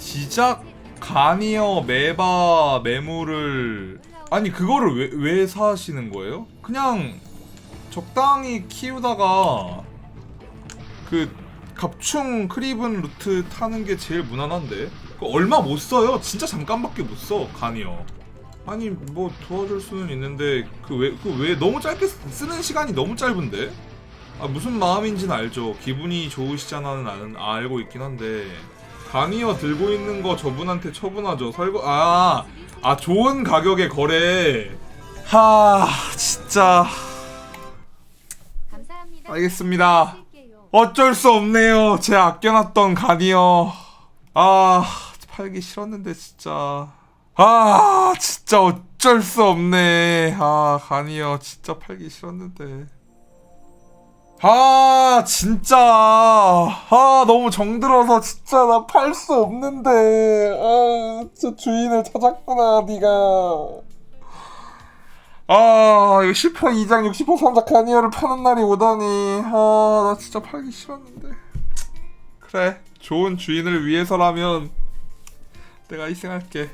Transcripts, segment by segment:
지작 가니어 메바 매물을 아니 그거를 왜, 왜 사시는 거예요? 그냥 적당히 키우다가 그 갑충 크리븐 루트 타는 게 제일 무난한데? 그 얼마 못 써요. 진짜 잠깐밖에 못써 가니어. 아니 뭐 도와줄 수는 있는데 그 왜 그 왜 너무 짧게 쓰- 쓰는 시간이 너무 짧은데? 아 무슨 마음인지는 알죠. 기분이 좋으시잖아는 아는 알고 있긴 한데 가니어 들고 있는 거 저분한테 처분하죠 설거 아아 아, 좋은 가격에 거래 하 진짜 감사합니다. 알겠습니다. 어쩔 수 없네요. 제 아껴놨던 가니어. 아, 팔기 싫었는데 진짜. 아, 진짜 어쩔 수 없네. 아, 가니어 진짜 팔기 싫었는데. 아, 진짜. 아, 너무 정들어서 진짜 나 팔 수 없는데. 아, 진짜 주인을 찾았구나, 네가. 아 이거 10호 2장 60호 3장 가니어를 파는 날이 오다니 아 나 진짜 팔기 싫었는데 그래 좋은 주인을 위해서라면 내가 희생할게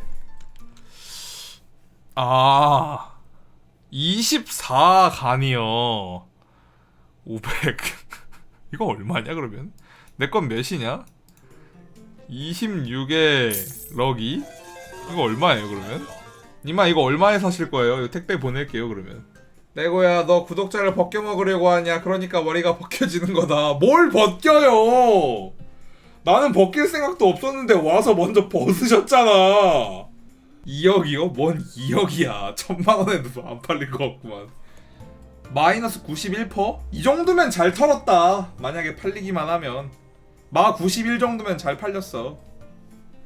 아 24 가니어 500 이거 얼마냐 그러면 내 건 몇이냐 26에 럭이 이거 얼마예요 그러면 니마 이거 얼마에 사실 거예요? 이거 택배 보낼게요 그러면. 내고야 너 구독자를 벗겨 먹으려고 하냐? 그러니까 머리가 벗겨지는 거다. 뭘 벗겨요? 나는 벗길 생각도 없었는데 와서 먼저 벗으셨잖아. 2억이요? 뭔 2억이야? 천만 원에도 안 팔릴 것 같구만. 마이너스 91%? 이 정도면 잘 털었다. 만약에 팔리기만 하면. 마 91 정도면 잘 팔렸어.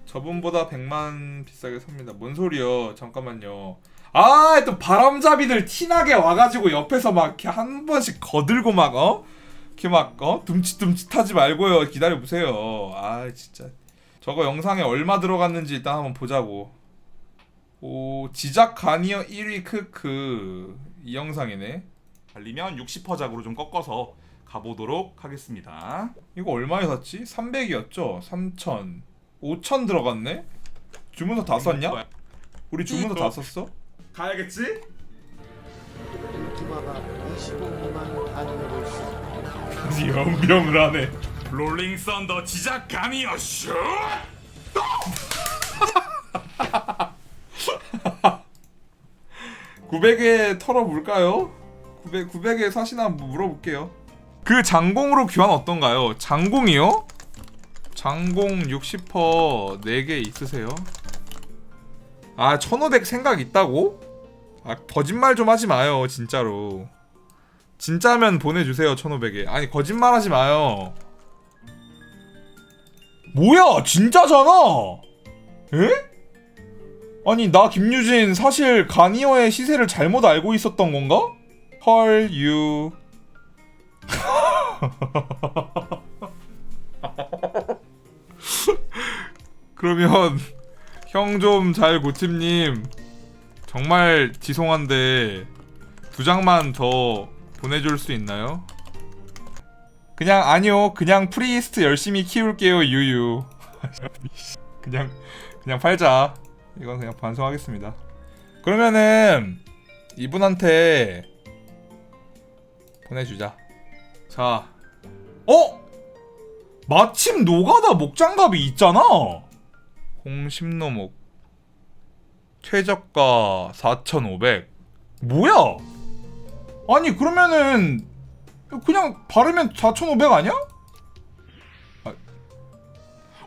저분보다 100만 비싸게 삽니다. 뭔 소리요? 잠깐만요. 아, 또 바람잡이들 티나게 와가지고 옆에서 막 이렇게 한 번씩 거들고 막 어? 이렇게 막 어? 둠칫둠칫 하지 말고요. 기다려 보세요. 아, 진짜. 저거 영상에 얼마 들어갔는지 일단 한번 보자고. 오, 지작 가니어 1위 크크 이 영상이네. 달리면 60%작으로 좀 꺾어서 가보도록 하겠습니다. 이거 얼마에 샀지? 300이었죠? 3,000. 5천 들어갔네? 주문서 다 썼냐? 우리 주문서 다 썼어? 가야겠지? 인기마가 25만 단위로 수 연병을 하네 롤링 썬더 지작 감이여 슛! 900에 털어볼까요? 900, 900에 사시나 한번 물어볼게요 그 장공으로 교환 어떤가요? 장공이요? 장공 60% 4개 있으세요? 아, 1500 생각 있다고? 아, 거짓말 좀 하지 마요, 진짜로. 진짜면 보내주세요, 1500에. 아니, 거짓말 하지 마요. 뭐야, 진짜잖아! 에? 아니, 나 김유진 사실 가니어의 시세를 잘못 알고 있었던 건가? 헐, 유. 그러면 형 좀 잘 고침님. 정말 지송한데 두 장만 더 보내줄 수 있나요? 그냥 아니요. 그냥 프리스트 열심히 키울게요 유유. 그냥 그냥 팔자. 이건 그냥 반성하겠습니다. 그러면은 이분한테 보내주자. 자 어? 마침 노가다 목장갑이 있잖아. 홍심노목. 최저가 4,500 뭐야? 아니 그러면은 그냥 바르면 4,500 아니야? 아,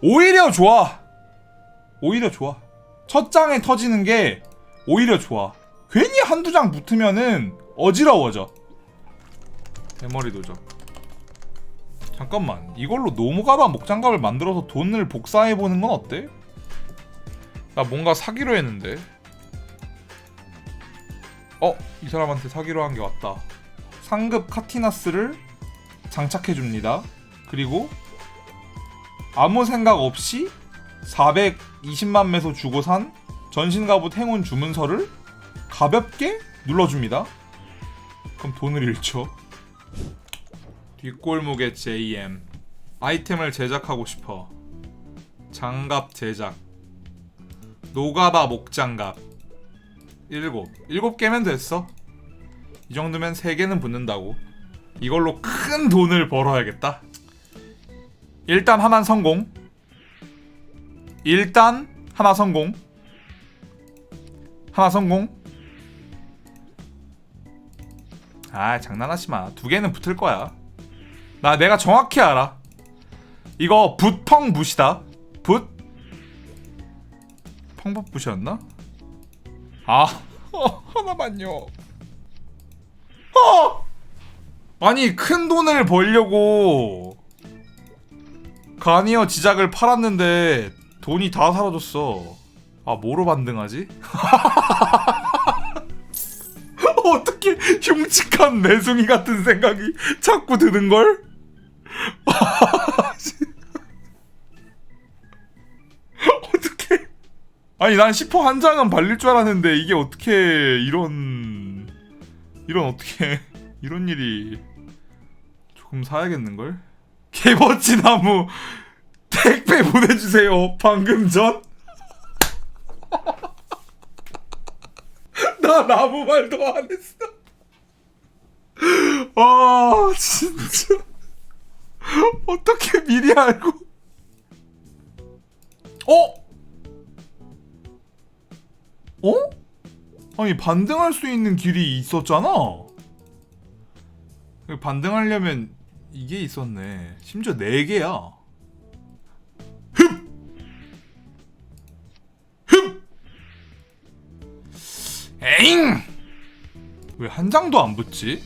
오히려 좋아. 오히려 좋아. 첫 장에 터지는 게 오히려 좋아. 괜히 한두 장 붙으면은 어지러워져 대머리 도적 잠깐만 이걸로 노무가바 목장갑을 만들어서 돈을 복사해보는 건 어때? 나 뭔가 사기로 했는데. 어, 이 사람한테 사기로 한 게 왔다. 상급 카티나스를 장착해 줍니다. 그리고 아무 생각 없이 420만 매소 주고 산 전신 갑옷 행운 주문서를 가볍게 눌러줍니다. 그럼 돈을 잃죠. 뒷골목의 JM 아이템을 제작하고 싶어. 장갑 제작. 노가바 목장갑. 일곱. 일곱 개면 됐어. 이 정도면 세 개는 붙는다고. 이걸로 큰 돈을 벌어야겠다. 일단 하나 성공. 일단 하나 성공. 하나 성공. 아 장난하지 마 두 개는 붙을 거야 나 내가 정확히 알아 이거 붓펑 붓이다 붓 펑붓붓이었나? 아 하나만요 어! 아니 큰 돈을 벌려고 가니어 지작을 팔았는데 돈이 다 사라졌어 아 뭐로 반등하지? 어떻게 흉측한 매숭이 같은 생각이 자꾸 드는 걸? 아니 난 10%한 장은 발릴 줄 알았는데 이게 어떻게 이런 이런 어떻게 이런 일이 조금 사야겠는 걸? 개버치 나무 택배 보내주세요. 방금 전. 난 아무 말도 안 했어. 아 진짜 어떻게 미리 알고? 어? 어? 아니 반등할 수 있는 길이 있었잖아. 반등하려면 이게 있었네. 심지어 네 개야. 흡! 흡! 에잉! 왜 한 장도 안 붙지?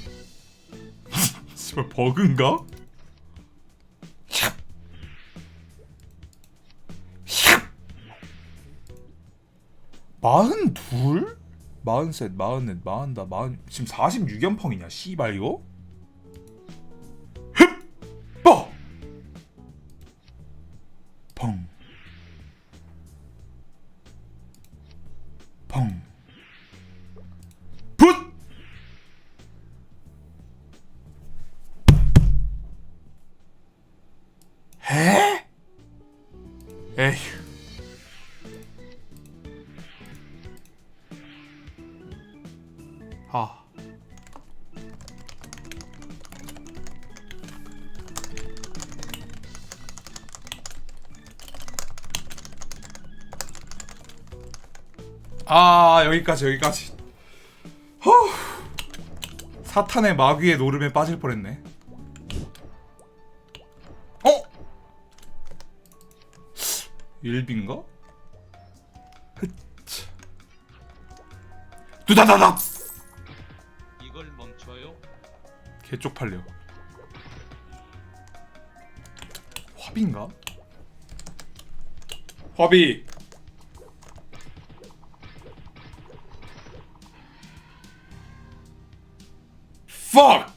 씨발 버그인가? 42? 43, 44, 44, 40 지금 46연펑이냐 씨발 이거? 흡! 펑 펑. 붓! 에? 에휴. 아 여기까지 여기까지 허 사탄의 마귀의 노름에 빠질 뻔했네 어? 일빈가? 흐차. 두다다닥 이걸 멈춰요? 개 쪽팔려 화비인가? 화비 fuck